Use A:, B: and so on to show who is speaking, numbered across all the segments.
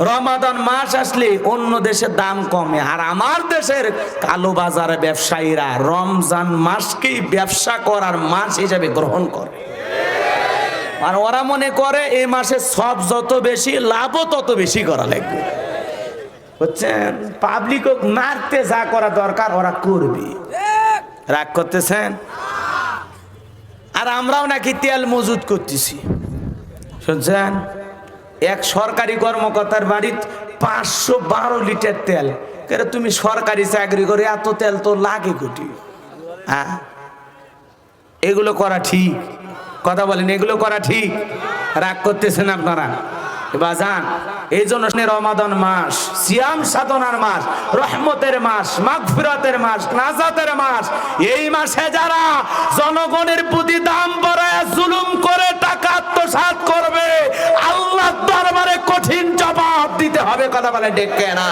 A: রমাদান মাস আসলে অন্য দেশের দাম কমে। আর আমার দেশের কালো বাজারে ব্যবসায়ীরা রমজান মাসকেই ব্যবসা করার মাস হিসাবে গ্রহণ করে। আর ওরা মনে করে এই মাসে সব যত বেশি, লাভও তত বেশি করা লাগবে। বুঝছেন? পাবলিক মারতে যা করা দরকার ওরা করবে। রাগ করতেছেন? আর আমরাও নাকি তেল মজুত করতেছি। শুনছেন? এক সরকারি কর্মকর্তার বাড়ির পাঁচশো বারো লিটার তেল। কেন তুমি সরকারি চাকরি করে এত তেল তো লাগে কোটি। হ্যাঁ? এগুলো করা ঠিক। কথা বলেন, এগুলো করা ঠিক। রাগ করতেছেন আপনারা? বাজান এই জন্য রমাদন মাস, সিয়াম সাধনার মাস, রহমতের মাস, মাগফিরাতের মাস, নাজাতের মাস। এই মাসে যারা জনগণের প্রতি দাম বাড়ায়, জুলুম করে টাকা আত্মসাৎ করবে আল্লাহ দরবারে কঠিন জবাব দিতে হবে। কথা বলে ডেকে না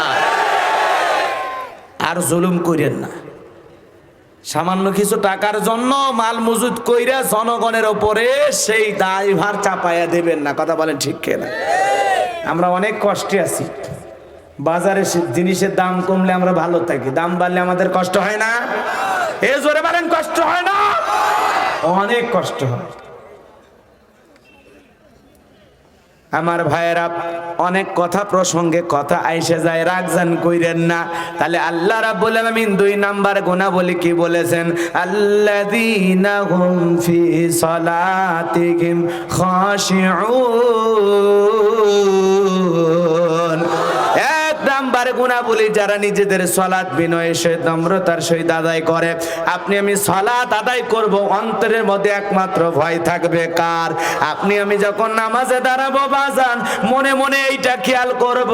A: আর জুলুম করেন না। সামান্য কিছু টাকার জন্য মাল মজুদ কইরা জনগণের ওপরে সেই দায়ভার চাপাইয়া দেবেন না। কথা বলেন ঠিক না আমরা অনেক কষ্টে আছি। বাজারে জিনিসের দাম কমলে আমরা ভালো থাকি। দাম বাড়লে আমাদের কষ্ট হয় না? এ জোরে বলেন, কষ্ট হয় না? অনেক কষ্ট হয়। আমার ভাইয়েরা, অনেক কথা প্রসঙ্গে কথা আইসে যায় রাগজান কইরেন না। তাহলে আল্লাহ রাব্বুল আলামিন দুই নাম্বার গুনাহ বলি কি বলেছেন? আল্লাযীনা হুম ফি সালাতিহিম খাশিউন। এক নাম্বার গুণা বলি যারা নিজেদের সলাৎ বিনয়ে সে নম্রতার সহিত আদায় করে, আপনি আমি সলাৎ আদায় করব, অন্তরের মধ্যে একমাত্র ভয় থাকবে কার? আপনি আমি যখন নামাজে দাঁড়াবো বাজান, মনে মনে এইটা খেয়াল করব,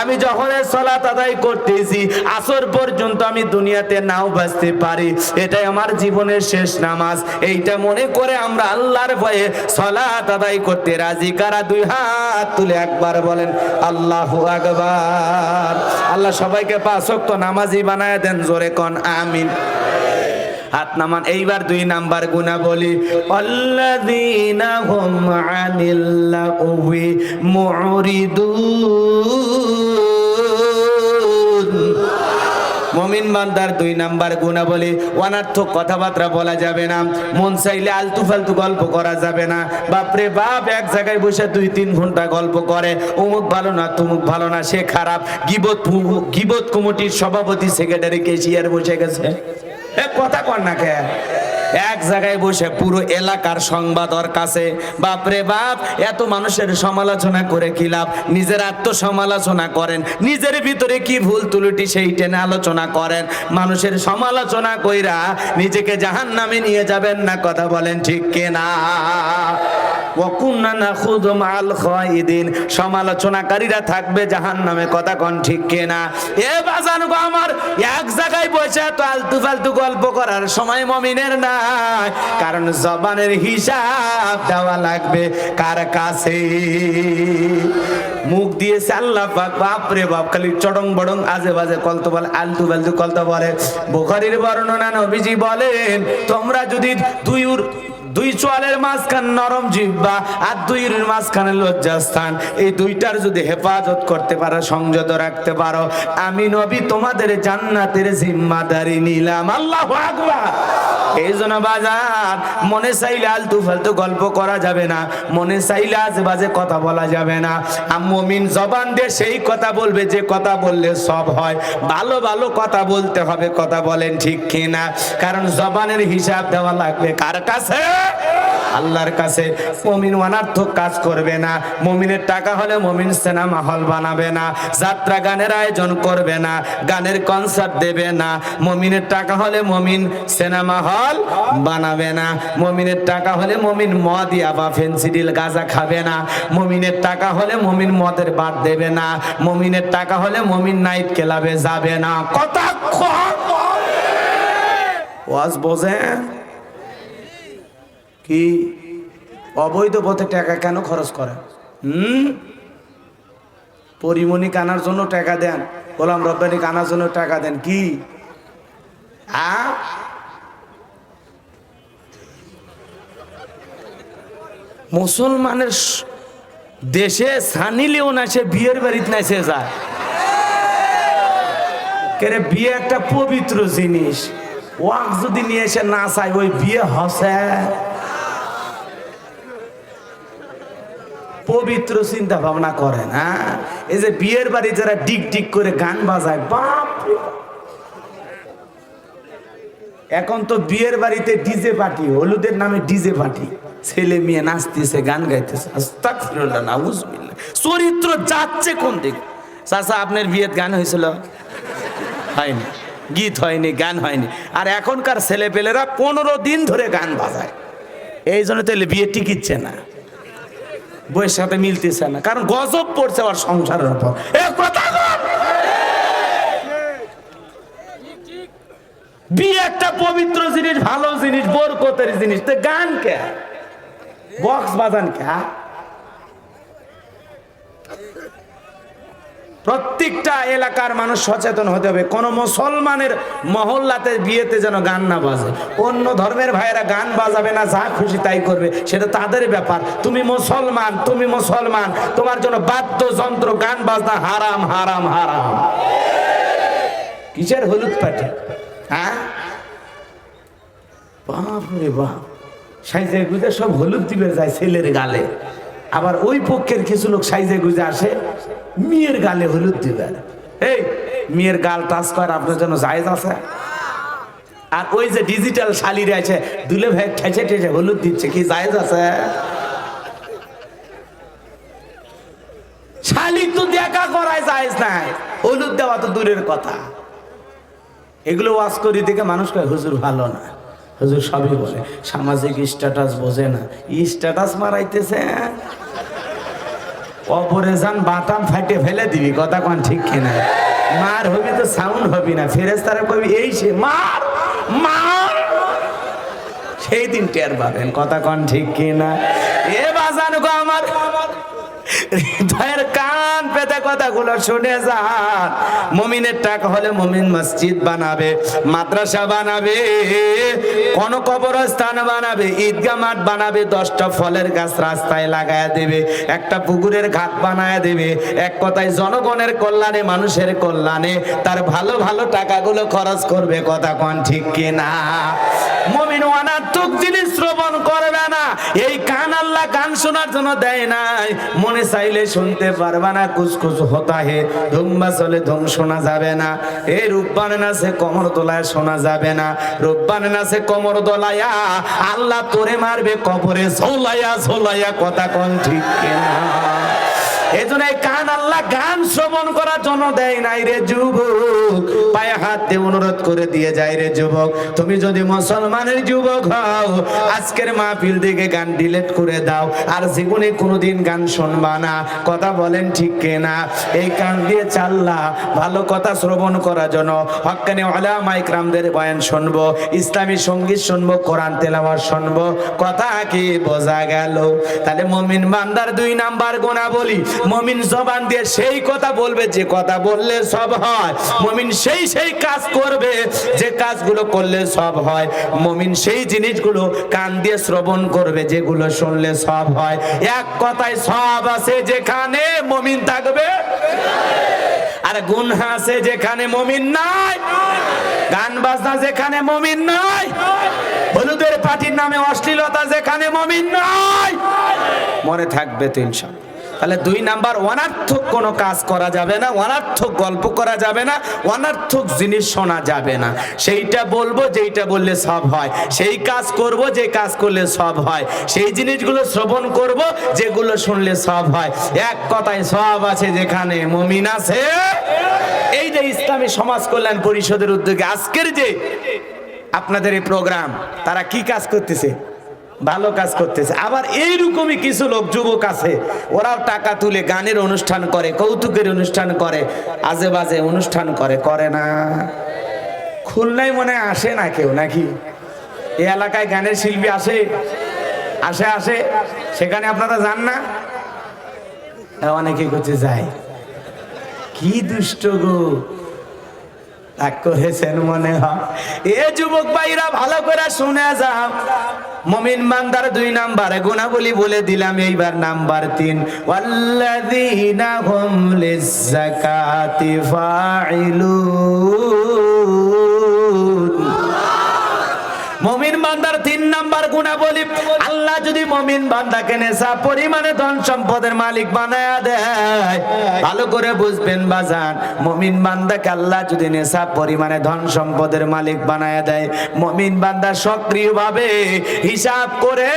A: আমি যখন সলাৎ আদায় করতেছি, আসর পর্যন্ত আমি দুনিয়াতে নাও বাঁচতে পারি। এটাই আমার জীবনের শেষ নামাজ। এইটা মনে করে আমরা আল্লাহর ভয়ে সলাৎ আদায় করতে রাজি। কারা দুই হাত তুলে একবার বলেন, আল্লাহ আকবার আল্লাহ সবাইকে পাঁচক্ত নামাজি বানায় দেন, জোরে কন, আমিন। হাত নামান, এইবার দুই নাম্বার গুণা বলি। অল্লাদিনা হুম আনিল লাগwi মুরিদুন। মমিন বান্দার দুই নাম্বার গুণা বলে অনার্থক কথাবার্তা বলা যাবে না, মন চাইলে আলতু ফালতু গল্প করা যাবে না। বাপরে বাপ, এক জায়গায় বসে দুই তিন ঘণ্টা গল্প করে, অমুক ভালো না, তুমুক ভালো না, সে খারাপ। গিবত গিবত কমিটির সভাপতি সেক্রেটারি কেশিয়ার বসে গেছে। কথা কর না কে? এক জায়গায় বসে পুরো এলাকার সংবাদ ওর কাছে। বাপরে বাপ, এত মানুষের সমালোচনা করে কি লাভ? নিজের আত্মসমালোচনা করেন। নিজের ভিতরে কি ভুল তুলুটি সেই টেনে আলোচনা করেন। মানুষের সমালোচনা কইরা নিজেকে জাহান নামে নিয়ে যাবেন না, কথা বলেন ঠিক কিনা? সমালোচনাকারীরা থাকবে জাহান্নামে, কথা কোন ঠিক কিনা? এ বাজান আমার, এক জায়গায় বসে তো আলতু ফালতু গল্প করার সময় মমিনের নাই। কারণ জবানের হিসাব দেওয়া লাগবে কার কাছে? মুখ দিয়েছে আল্লাহ পাক বাপরে বাপ, খালি চড়ং বড়ং, আজে বাজে কলতো বলে, আলতু ফালতু কলতো বলে। বুখারীর বর্ণনা নবীজি বলেন, তোমরা যদি দুই দুই চোয়ালের মাঝখান নরম জিব্বা আর দুইয়ের মাঝখানে লজ্জাস্থান। এই দুইটার যদি হেফাজত করতে পারো, সংযত রাখতে পারো, আমি নবী তোমাদের জান্নাতের জিম্মাদারি নিলাম। আল্লাহ এই জন্য বাজার, মনে চাইলে আলতু ফালতু গল্প করা যাবে না, মনে চাইলে আজে বাজে কথা বলা যাবে না। আর মমিন জবান দিয়ে সেই কথা বলবে, যে কথা বললে সব হয়। ভালো ভালো কথা বলতে হবে, কথা বলেন ঠিক কিনা? কারণ জবানের হিসাব দেওয়া লাগবে কার কাছে? আল্লাহর কাছে মমিন অনার্থক কাজ করবে না। মমিনের টাকা হলে মমিন সিনেমা হল বানাবে না। যাত্রা গানের আয়োজন করবে না। গানের কনসার্ট দেবে না। মমিনের টাকা হলে মমিন সিনেমা হল বানাবে না। মমিনের টাকা হলে মমিন মদ বা ফেন্সিডিল গাঁজা খাবে না। মমিনের টাকা হলে মমিন মদের বাদ দেবে না। মমিনের টাকা হলে মমিন নাইট ক্লাবে যাবে না। কথা ওয়াজ বোঝেন? কি? অবৈধ পথে টাকা কেন খরচ করে? হুম? পরিমণি কানার জন্য টাকা দেন, গোলাম রব্বানি কানার জন্য টাকা দেন, কি? মুসলমানের দেশে সানি লিওন আসে বিয়ের বাড়িতে না সে যায়। কেরে বিয়ে একটা পবিত্র জিনিস। ওয়াক যদি নিয়ে এসে না চাই ওই বিয়ে হসে। পবিত্র চিন্তা ভাবনা করেন হ্যাঁ? এই যে বিয়ের বাড়ি যারা ডিক ডিক করে গান বাজায় বাপ। এখন তো বিয়ের বাড়িতে ডিজে পার্টি, হলুদের নামে ডিজে পার্টি। ছেলে মেয়ে নাচতেছে, গান গাইতেছে। চরিত্র যাচ্ছে কোন দিক? চাচা, আপনার বিয়ের গান হয়েছিল? হয়নি। গীত হয়নি, গান হয়নি। আর এখনকার ছেলে পেলেরা পনেরো দিন ধরে গান বাজায়। এই জন্য তাহলে বিয়ে টিকিচ্ছে না। বইয়ের সাথে মিলতেছে না। কারণ গজব পড়ছে আমার সংসারের উপর! বিয়ে একটা পবিত্র জিনিস, ভালো জিনিস, বরকতের জিনিস। তো গান কে? বক্স বাজান কে? প্রত্যেকটা এলাকার মানুষ সচেতন হতে হবে। কোন মুসলমানের মহল্লাতে বিয়েতে যেন গান না বাজে। অন্য ধর্মের ভাইয়েরা গান বাজাবে না, যা খুশি তাই করবে। সেটা তাদের ব্যাপার। তুমি মুসলমান তুমি মুসলমান। তোমার জন্য বাদ্যযন্ত্র, গান বাজনা হারাম হারাম হারাম। কিসের হলুদ পাঠে হ্যাঁ? সাইজে গুজে সব হলুদ দিবে যায় ছেলের গালে। আবার ওই পক্ষের কিছু লোক সাইজে গুজে আসে। মেয়ের গালে হলুদ দিবে। এই, মেয়ের গাল টাচ করার আপনার জন্য জায়েজ আছে। আর ওই যে ডিজিটাল শালির আছে দুলে ভাই ঠেছে ঠেছে, হলুদ দিচ্ছে, কি জায়েজ আছে? শালি তো দেখা করায় জায়েজ নাই, হলুদ দেওয়া তো দূরের কথা। এগুলো ওয়াজ করি থেকে মানুষ কয়, হুজুর ভালো না। হুজুর সবই বলে, সামাজিক স্ট্যাটাস বোঝে না। স্ট্যাটাস মারাইতেছে। অপরে যান বাটাম ফাটে ফেলে দিবি, কথা কোন ঠিক কিনা? মার হবি তো সাউন্ড হবি না ফেরেস তারা কবি, এই সে মার মার। সেই দিন টের পাবেন, কথা কন ঠিক কিনা? এ বাজান আমার হৃদয়ের কান পেতে কথাগুলো শুনে যান। মমিনের টাকা হলে মমিন মসজিদ বানাবে, মাদ্রাসা বানাবে, কোন কবরস্থান বানাবে, ঈদগাহ মাঠ বানাবে, দশটা ফলের গাছ রাস্তায় লাগায় দেবে, একটা পুকুরের ঘাট বানায় দেবে, এক কথায় জনগণের কল্যাণে, মানুষের কল্যাণে, তার ভালো ভালো টাকাগুলো খরচ করবে, কথা কোন ঠিক কিনা? মমিন অনার্থক জিনিস শ্রবণ করবে না, এই কান আল্লাহ গান শোনার জন্য দেয় নাই, মনে চাইলে শুনতে পারবা না কুচকুচ হতা হে ধুম্বা চলে ধুম শোনা যাবে না। এ রূপবান নাচে কমর তোলায় শোনা যাবে না। রূপবান নাচে কমর দোলায়া, আল্লাহ তোরে মারবে কবরে ঝোলাইয়া ঝোলাইয়া কথা কন ঠিক কিনা? এই জন্য এই কান আল্লাহ গান শ্রবণ করার জন্য দেয় নাই রে যুবক। পায়ে হাত দিয়ে অনুরোধ করে দিয়ে যায় রে যুবক। তুমি যদি মুসলমানের যুবক আজকের গান ডিলেট করে দাও। আর জীবনে কোনোদিন গান শুনবা না। কথা বলেন ঠিক কিনা? এই কান দিয়ে চাল্লা, ভালো কথা শ্রবণ করার জন্য হক্কানি ওলামা ইকরামদের বয়ান শুনব, ইসলামী সংগীত শুনব, কোরআন তেলাওয়াত শুনব। কথা কি বোঝা গেল? তাহলে মমিন বান্দার দুই নাম্বার গোনা বলি মমিন জবান দিয়ে সেই কথা বলবে, যে কথা বললে সব হয়। মমিন সেই সেই কাজ করবে, যে কাজগুলো করলে সব হয়। মমিন সেই জিনিসগুলো কান দিয়ে শ্রবণ করবে, যেগুলো শুনলে সব হয়। এক কথায় সব আছে যেখানে মমিন থাকবে। আর গুনহা আছে যেখানে মমিন নাই। গান বাজনা যেখানে মমিন নাই। হলুদের পার্টির নামে অশ্লীলতা যেখানে মমিন নাই। মনে থাকবে তো ইনশাল্লাহ। তাহলে দুই নাম্বার, অনার্থক কোনো কাজ করা যাবে না, অনার্থক গল্প করা যাবে না, অনার্থক জিনিস শোনা যাবে না। সেইটা বলব, যেইটা বললে সব হয়। সেই কাজ করব, যে কাজ করলে সব হয়। সেই জিনিসগুলো শ্রবণ করব, যেগুলো শুনলে সব হয়। এক কথায় সব আছে যেখানে মমিন আছে। এই যে ইসলামী সমাজ কল্যাণ পরিষদের উদ্যোগে আজকের যে আপনাদের এই প্রোগ্রাম, তারা কি কাজ করতেছে? ভালো কাজ করতেছে। আবার এইরকমই কিছু লোক যুবক আছে ওরাও টাকা তুলে গানের অনুষ্ঠান করে কৌতুকের অনুষ্ঠান করে আজে বাজে অনুষ্ঠান করে করে না। খুলনায় মনে আসে না কেউ নাকি? এই এলাকায় গানের শিল্পী আসে আসে আসে। সেখানে আপনারা যান না? হ্যাঁ, অনেকে করছে যায় কি দুষ্ট গো। রাগ করেছেন মনে হয়। এ যুবক ভাইরা, ভালো করে শুনে যাও। মমিন বান্দার দুই নাম্বারে, গুণাবলী বলে দিলাম, এইবার নাম্বার তিন। ওয়াল্লাযীনা হুম লিয-যাকাতি ফাইলুন মমিন বান্দার তিন নাম্বার গুণা বলি আল্লাহ যদি মমিন বান্দাকে নেশা পরিমাণে ধন সম্পদের মালিক বানায়া দেয়, ভালো করে বুঝবেন বাজান, মমিন বান্দাকে আল্লাহ যদি নেশা পরিমাণে ধন সম্পদের মালিক বানায়া দেয়, মমিন বান্দা সক্রিয় ভাবে হিসাব করে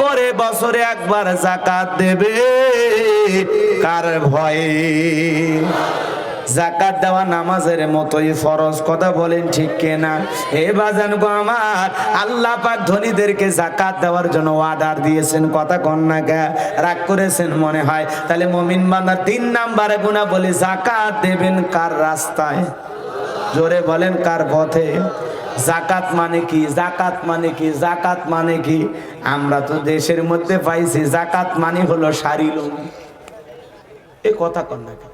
A: করে বছরে একবার জাকাত দেবে, কার ভয়ে? জাকাত দেওয়া নামাজের মতোই ফরজ, কথা বলেন ঠিক কেনা? এ বাজান গো আমার, আল্লাহ পাক ধনীদেরকে জাকাত দেওয়ার জন্য অর্ডার দিয়েছেন, কথা কন্যাকে রাগ করেছেন মনে হয়। তাহলে মমিন বান্দার তিন নাম্বারে গুণা বলি জাকাত দেবেন কার রাস্তায়? জোরে বলেন কার পথে? জাকাত মানে কি? জাকাত মানে কি? জাকাত মানে কি? আমরা তো দেশের মধ্যে পাইছি, জাকাত মানে হলো লুঙ্গি এ কথা কন্যাকে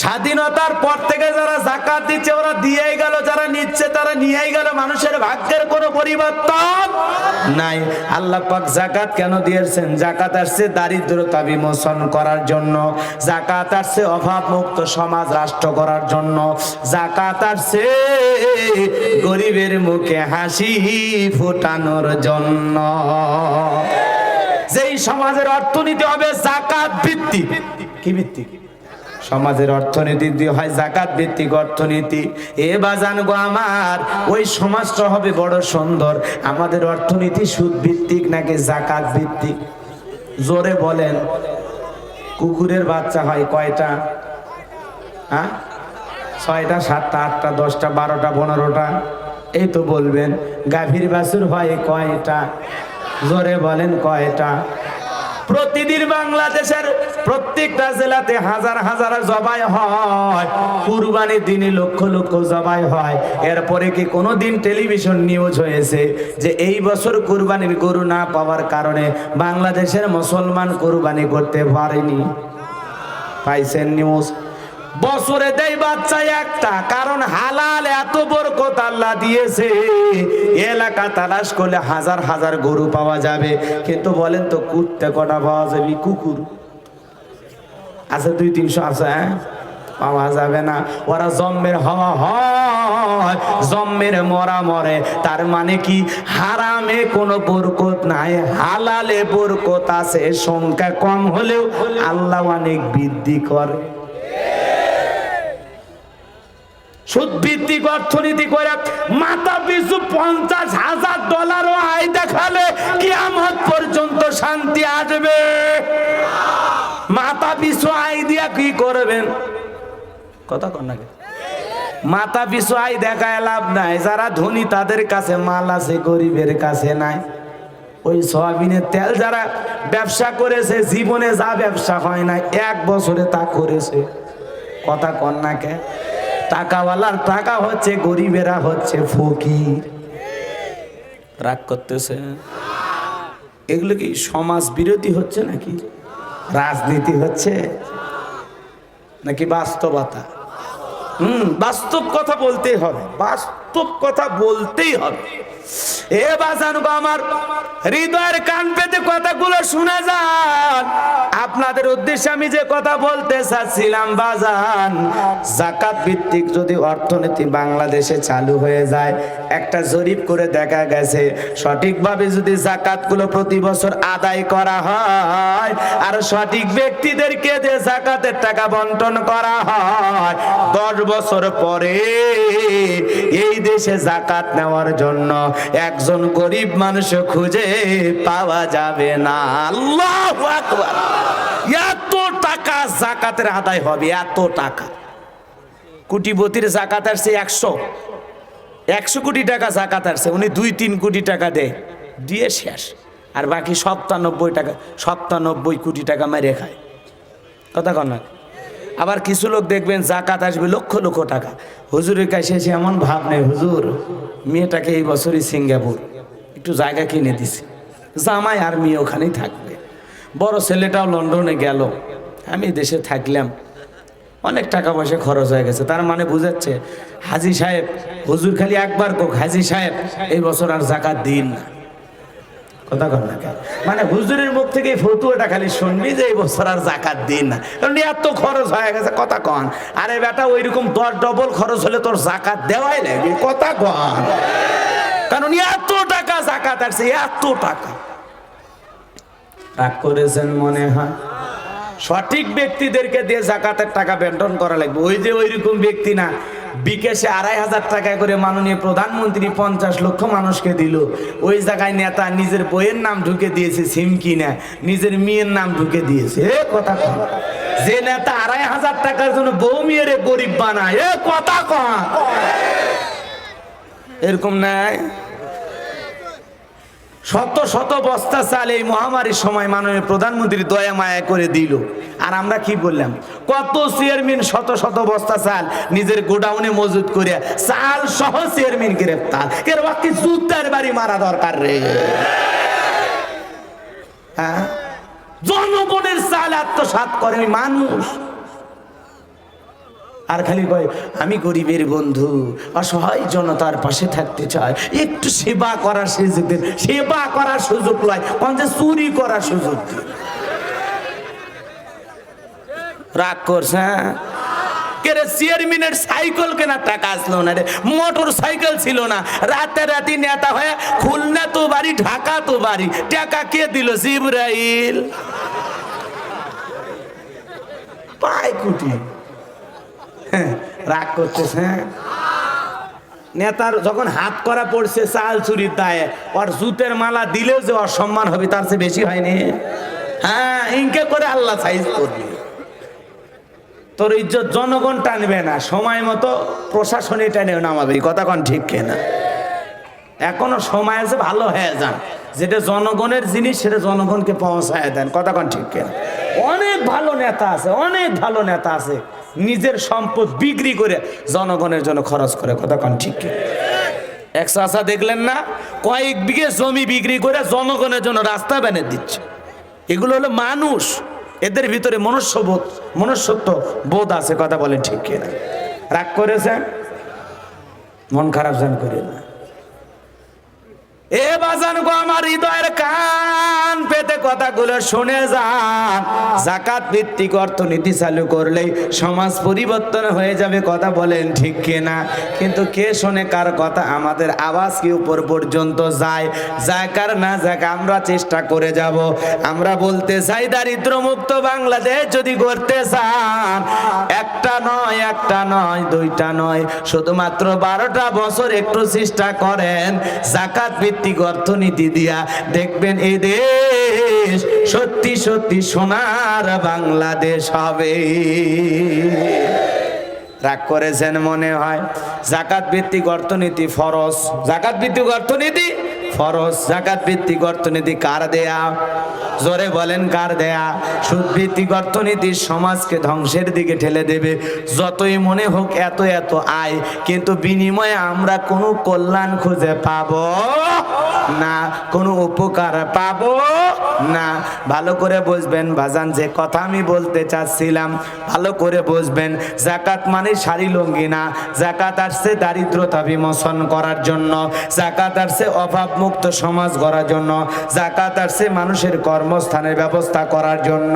A: স্বাধীনতার পর থেকে যারা জাকাত দিচ্ছে, ওরা দিয়েই গেল, যারা নিচ্ছে, তারা নিয়েই গেল। মানুষের ভাগ্যের কোনো পরিবর্তন নাই। আল্লাহ পাক জাকাত কেন দিয়েছেন? জাকাত আসছে দারিদ্রতা বিমোচন করার জন্য। জাকাত আসছে অভাব মুক্ত সমাজ রাষ্ট্র করার জন্য। জাকাত আসছে গরিবের মুখে হাসি ফোটানোর জন্য। যেই সমাজের অর্থনীতি হবে জাকাত ভিত্তিক। কি ভিত্তিক? সমাজের অর্থনীতি দিয়ে হয় জাকাত ভিত্তিক অর্থনীতি। এ বাজান গো আমার, ওই সমাজটা হবে বড় সুন্দর। আমাদের অর্থনীতি সুদ ভিত্তিক নাকি জাকাত ভিত্তিক? জোরে বলেন। কুকুরের বাচ্চা হয় কয়টা? হ্যাঁ? ছয়টা, সাতটা, আটটা, দশটা, বারোটা, পনেরোটা? এই তো বলবেন। গাভীর বাছুর হয় কয়টা? জোরে বলেন কয়টা? প্রতিদিন বাংলাদেশের প্রত্যেকটা জেলাতে হাজার হাজার জবাই হয়। কুরবানির দিনে লক্ষ লক্ষ জবাই হয়। এরপরে কি কোনো দিন টেলিভিশন নিউজ হয়েছে যে এই বছর কুরবানির গরু না পাওয়ার কারণে বাংলাদেশের মুসলমান কুরবানি করতে পারেনি? পাইছেন নিউজ? বছরে দেয় বাচ্চা একটা, কারণ হালাল এত বরকত আল্লাহ দিয়েছে। এলাকা তালাশ করলে হাজার হাজার গরু পাওয়া যাবে। কিন্তু বলেন তো, কুত্তে কটা পাওয়া যাবে? কুকুর। আছে দুই, তিনশো আছে হ্যাঁ? পাওয়া যাবে না। ওরা জম্মের হওয়া হয়, জম্মের মরা মরে। তার মানে কি? হারামে কোনো বরকত নাই, হালালে বরকত আছে, সংখ্যা কম হলেও আল্লাহ অনেক বৃদ্ধি করে। সুদ ভিত্তিক অর্থনীতি করে পিছু পঞ্চাশ হাজার ডলারও আয় দেখালে পর্যন্ত শান্তি আসবে। কি করবেন? কথা না দেখায় লাভ নাই, যারা ধনী তাদের কাছে মাল আছে, গরিবের কাছে নাই। ওই সয়াবিনের তেল যারা ব্যবসা করেছে, জীবনে যা ব্যবসা হয় না এক বছরে তা করেছে। কথা কন্যাকে টাকাওয়ালার টাকা হচ্ছে, গরিবেরা হচ্ছে ফকির। রাগ করতেছে? এগুলো কি সমাজ বিরোধী হচ্ছে নাকি? রাজনীতি হচ্ছে? নাকি বাস্তবতা? হুম, বাস্তব কথা বলতে হবে। বাস্তব কথা বলতেই হবে। এ বাজান আমার, হৃদয়ের কান পেতে কথাগুলো শোনা যান। আপনাদের উদ্দেশ্যে আমি যে কথা বলতে চাচ্ছিলাম, বাজান, জাকাত ভিত্তিক যদি অর্থনীতি বাংলাদেশে চালু হয়ে যায়, একটা জরিপ করে দেখা গেছে, সঠিকভাবে যদি জাকাতগুলো প্রতি বছর আদায় করা হয়, আর সঠিক ব্যক্তিদেরকে যে জাকাতের টাকা বন্টন করা হয়, দশ বছর পরে এই দেশে জাকাত নেওয়ার জন্য একজন গরিব মানুষ খুঁজে পাওয়া যাবে না। আল্লাহ এত টাকা জাকাতের আদায় হবে, এত টাকা। কোটিপতির জাকাত আসছে একশো। একশো কোটি টাকা জাকাত আসছে, উনি দুই তিন কোটি টাকা দেয়। দিয়ে শেষ। আর বাকি সপ্তানব্বই টাকা, সপ্তানব্বই কোটি টাকা মেরে খায়। কথা কন না। আবার কিছু লোক দেখবেন জাকাত আসবে লক্ষ লক্ষ টাকা। হুজুরের কাছে এসে এমন ভাব নেই, হুজুর, মেয়েটাকে এই বছরই সিঙ্গাপুর, একটু জায়গা কিনে দিছে। জামাই আর মেয়ে ওখানেই থাকবে। বড় ছেলেটাও লন্ডনে গেল। আমি দেশে থাকলাম। অনেক টাকা পয়সা খরচ হয়ে গেছে। তার মানে বুঝাচ্ছে, হাজি সাহেব, হুজুর খালি একবার কোক, হাজি সাহেব, এই বছর আর জাকাত দিন না। কথা কর না মানে হুজুরের মুখ থেকে ফতুয়াটা খালি শুনবি যে এই বছর আর জাকাত দিন না। কারণ এত খরচ হয়ে গেছে, কথা কন। আরে বেটা, ওইরকম দশ ডবল খরচ হলে তোর জাকাত দেওয়াই লাগবে, কথা কন। কারণ এত টাকা জাকাত আসছে, এত টাকা। রাগ করেছেন মনে হয়? সঠিক ব্যক্তিদেরকে দিয়ে জাকাতের টাকা বন্টন করা লাগবে। ওই যে ওইরকম ব্যক্তি না, বিকেশে আড়াই হাজার টাকা করে মাননীয় প্রধানমন্ত্রী পঞ্চাশ লক্ষ মানুষকে দিল। ওই জায়গায় নেতা নিজের বইয়ের নাম ঢুকে দিয়েছে, সিম কিনা, নিজের মেয়ের নাম ঢুকে দিয়েছে। এ কথা কন। যে নেতা আড়াই হাজার টাকার জন্য বউ মেয়ের গরিব বানায়, এ কথা কন। এরকম নাই? শত শত বস্তা চাল এই মহামারীর সময় মাননীয় প্রধানমন্ত্রী দয়া মায়া করে দিল। আর আমরা কি বললাম? কত চেয়ারম্যান শত শত বস্তা চাল নিজের গোডাউনে মজুদ করে চাল সহ চেয়ারম্যান গ্রেপ্তার। এর বাকি জুতার বাড়ি মারা দরকার রে। হ্যাঁ? জনগণের চাল আত্মসাত করে মানুষ। আর খালি কয়, আমি গরিবের বন্ধু, অসহায় জনতার পাশে থাকতে চাই। একটু সেবা করার সুযোগ দিন। সেবা করার সুযোগ লয় পঞ্চাশ চুরি করার সুযোগ রাগ করছে হ্যাঁ? কে রে, চেয়ারম্যানের সাইকেল কেনার টাকা আসলো না রে? মোটর সাইকেল ছিল না। রাতে রাতি নেতা হয়ে, খুলনা তো বাড়ি, ঢাকা তো বাড়ি। টাকা কে দিল, জিব্রাইল? পায় কুটি। রাগ করতেছে হ্যাঁ? নেতার যখন হাত করা পড়ছে, চাল চুরির দায়ে, ওর জুতের মালা দিলেও যে অসম্মান হবে, তার চেয়ে বেশি হয়নি। হ্যাঁ ইনকে করে আল্লাহ সাইজ করবে। তোর ইজ্জত জনগণ টানবে না, সময় মতো প্রশাসনই টানে নামাবে, কথা কোন ঠিক কেনা? এখনও সময় আছে, ভালো হয়ে যান। যেটা জনগণের জিনিস, সেটা জনগণকে পৌঁছায় দেন, কথা কোন ঠিক কেনা? অনেক ভালো নেতা আছে, অনেক ভালো নেতা আছে। নিজের সম্পদ বিক্রি করে জনগণের জন্য খরচ করে। কথা কন ঠিক এক চাষা দেখলেন না? কয়েক বিঘে জমি বিক্রি করে জনগণের জন্য রাস্তা বেনে দিচ্ছে। এগুলো হলো মানুষ। এদের ভিতরে মনুষ্যবোধ, মনুষ্যত্ব বোধ আছে, কথা বলেন ঠিক কিনা? রাগ করেছেন? মন খারাপ যেন করে না। এ বাজান গো আমার হৃদয়ের কান, পেতে কথাগুলো শুনে যান। জাকাত ভিত্তিক অর্থনীতি চালু করলেই সমাজ পরিবর্তন হয়ে যাবে, কথা বলেন ঠিক কিনা? কিন্তু কে শোনে কার কথা? আমাদের আওয়াজ কি উপর পর্যন্ত যায়? যায় কার না যাক আমরা চেষ্টা করে যাব। আমরা বলতে চাই, দারিদ্র মুক্ত বাংলাদেশ যদি করতে চান, একটা নয় একটা নয়, দুইটা নয়, শুধুমাত্র বারোটা বছর একটু চেষ্টা করেন। জাকাত ভিত্তিক অর্থনীতি দিয়া দেখবেন এই দেশ সত্যি সত্যি সোনার বাংলাদেশ হবে। রাগ করেছেন মনে হয়। জাকাত ভিত্তিক অর্থনীতি ফরজ। জাকাত ভিত্তিক অর্থনীতি ফরজ। জাকাত ভিত্তিক অর্থনীতি কার দেয়া? জোরে বলেন, কার দেয়া? সুদ ভিত্তিক অর্থনীতি সমাজকে ধ্বংসের দিকে ঠেলে দেবে। যতই মনে হোক এত এত আয়, কিন্তু বিনিময়ে আমরা কোনো কল্যাণ খুঁজে পাব না, কোনো উপকার পাব না। ভালো করে বুঝবেন বাজান যে কথা আমি বলতে চাচ্ছিলাম, ভালো করে বুঝবেন, জাকাত মানে শাড়ি লঙ্গি না। জাকাত আসছে দারিদ্রতা বিমোচন করার জন্য। জাকাত আসছে অভাব মুক্ত সমাজ গড়ার জন্য। জাকাত আসছে মানুষের কর্মস্থানের ব্যবস্থা করার জন্য।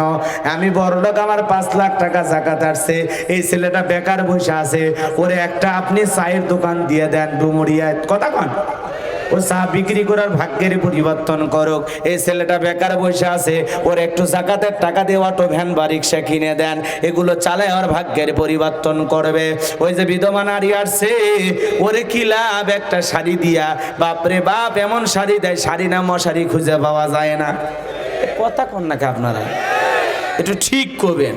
A: আমি বড়লোক আমার পাঁচ লাখ টাকা জাকাত আসছে। এই ছেলেটা বেকার বসে আছে। ওরে একটা আপনি চায়ের দোকান দিয়ে দেন, ডুমুরিয়া। কথা কন। ও চা বিক্রি করার ভাগ্যের পরিবর্তন করুক। এই ছেলেটা বেকার বসে আছে। ওর একটু জাকাতের টাকা দিয়ে অটো, ভ্যান বা রিক্সা কিনে দেন। এগুলো চালায় ওর ভাগ্যের পরিবর্তন করবে। ওই যে বিধবা নারী আসছে। ওরে কি লাভ একটা শাড়ি দিয়া? বাপরে বাপ, এমন শাড়ি দেয়, শাড়ি না মশারি খুঁজে পাওয়া যায় না। কথা কন নাকি আপনারা? একটু ঠিক করবেন।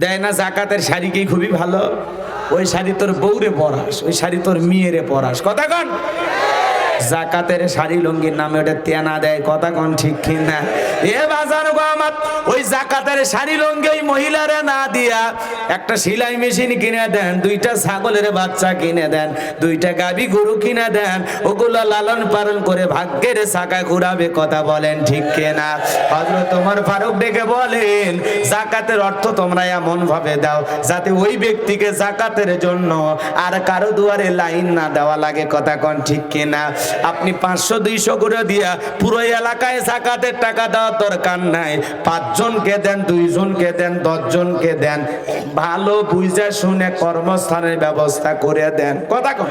A: দেয় না, জাকাতের শাড়িকেই খুবই ভালো? ওই শাড়ি তোর বউরে পরাস, ওই শাড়ি তোর মেয়েরে পরাস। কথা কন। জাকাতের শাড়ি লুঙ্গির নামে ওটা তেনা দেয়, কথা কোন ঠিক কিনা? এ বাজার গো আমার, ওই জাকাতের শাড়ি লুঙ্গি ওই মহিলারা না দিয়া একটা সেলাই মেশিন কিনে দেন, দুইটা ছাগলের বাচ্চা কিনে দেন, দুইটা গাবি গরু কিনে দেন, ওগুলো লালন পালন করে ভাগ্যের চাকা ঘুরাবে, কথা বলেন ঠিক কিনা? হজরত তোমার ফারুক ডেকে বলেন, জাকাতের অর্থ তোমরা এমন ভাবে দাও যাতে ওই ব্যক্তিকে জাকাতের জন্য আর কারও দুয়ারে লাইন না দেওয়া লাগে, কথা কন ঠিক কিনা? আপনি পাঁচশো, দুইশো করে দিয়া পুরো এলাকায় জাকাতের টাকা দেওয়ার দরকার নাই। পাঁচজনকে দেন, দুইজনকে দেন, দশজনকে দেন। ভালো বুঝে শুনে কর্মস্থানের ব্যবস্থা করে দেন। কথা কন।